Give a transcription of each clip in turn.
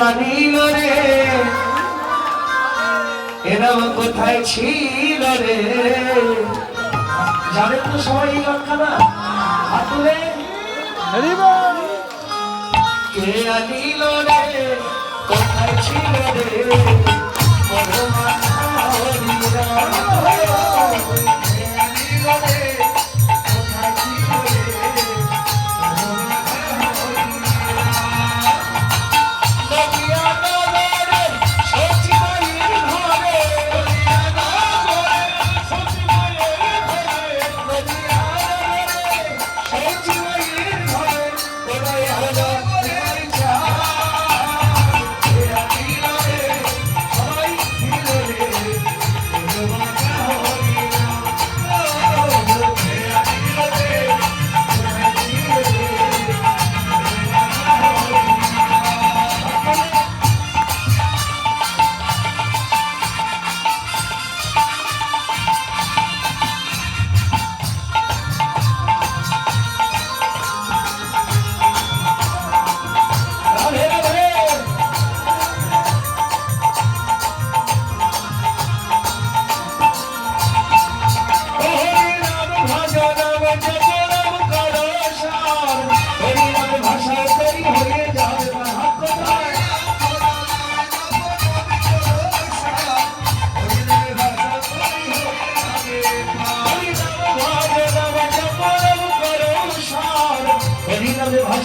আনিল রে। এরাও কোথায় ছিল রে? জানেন তো সবাই এই লঙ্কানা হাত তুলে কে আনিল রে? কোথায় ছিল রে?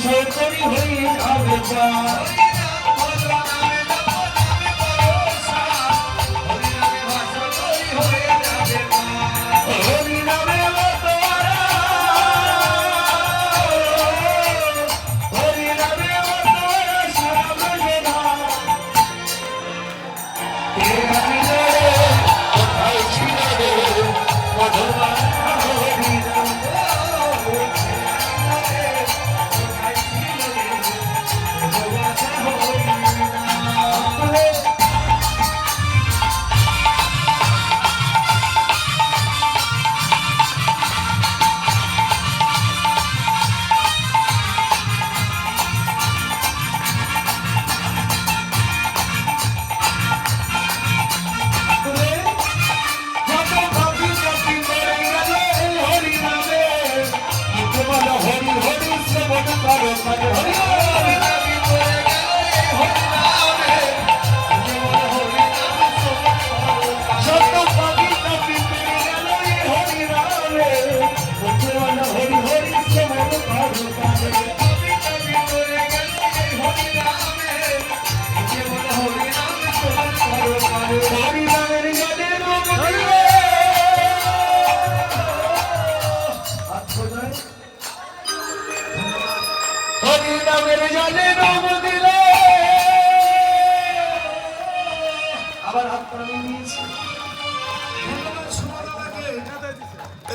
সে করি হয়ে যাবে যা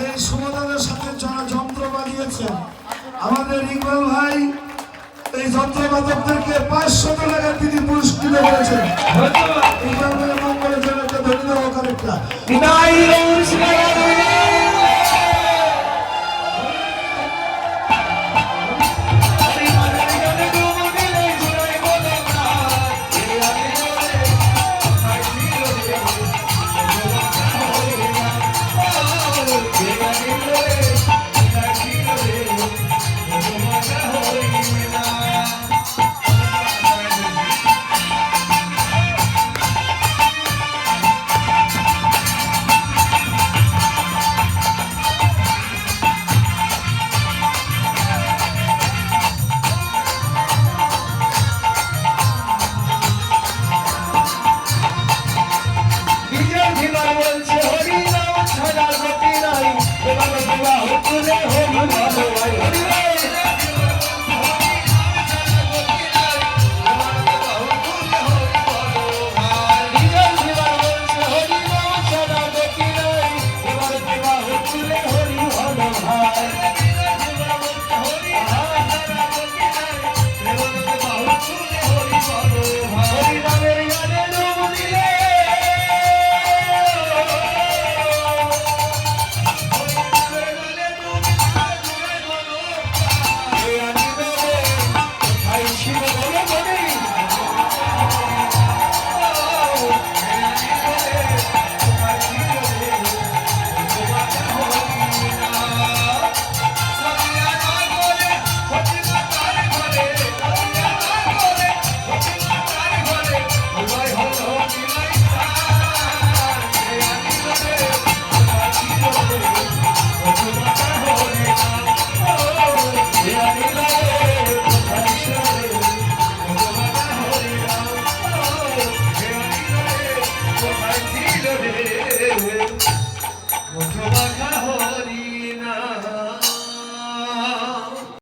এই সমাধানের সাথে যারা যন্ত্র বানিয়েছে আমাদের ইকবাল ভাই, এই যন্ত্র বাদকদেরকে পাঁচশত টাকা তিনি পুরস্কৃত করেছেন। ধন্যবাদ।